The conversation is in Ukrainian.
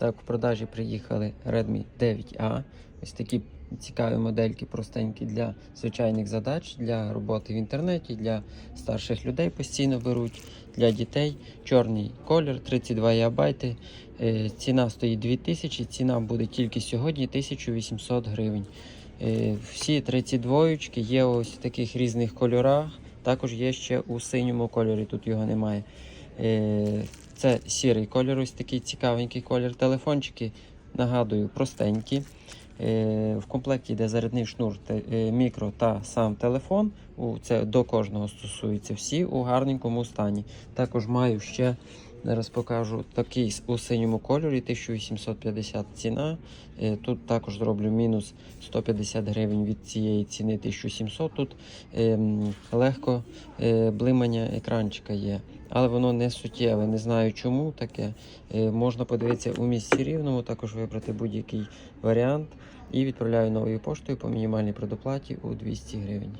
Так, в продажі приїхали Redmi 9A. Ось такі цікаві модельки, простенькі для звичайних задач, для роботи в інтернеті, для старших людей постійно беруть, для дітей. Чорний колір, 32 ГБ. Е, Ціна стоїть 2000, ціна буде тільки сьогодні 1800 гривень. Е, Всі 32 є ось в таких різних кольорах. Також є ще у синьому кольорі, тут його немає. Це сірий колір, ось такий цікавенький колір. Телефончики, нагадую, простенькі. Е, В комплекті йде зарядний шнур, е, мікро та сам телефон. Це до кожного стосується. Всі у гарненькому стані. Також маю ще, зараз покажу, такий у синьому кольорі, 1850 ціна. Е, Тут також зроблю мінус 150 гривень від цієї ціни 1700. Тут ем, легко блимання екранчика є. Але воно не суттєве, не знаю чому таке. Е, можна подивитися у місці рівному, також вибрати будь-який варіант і відправляю новою поштою по мінімальній предоплаті у 200 гривень.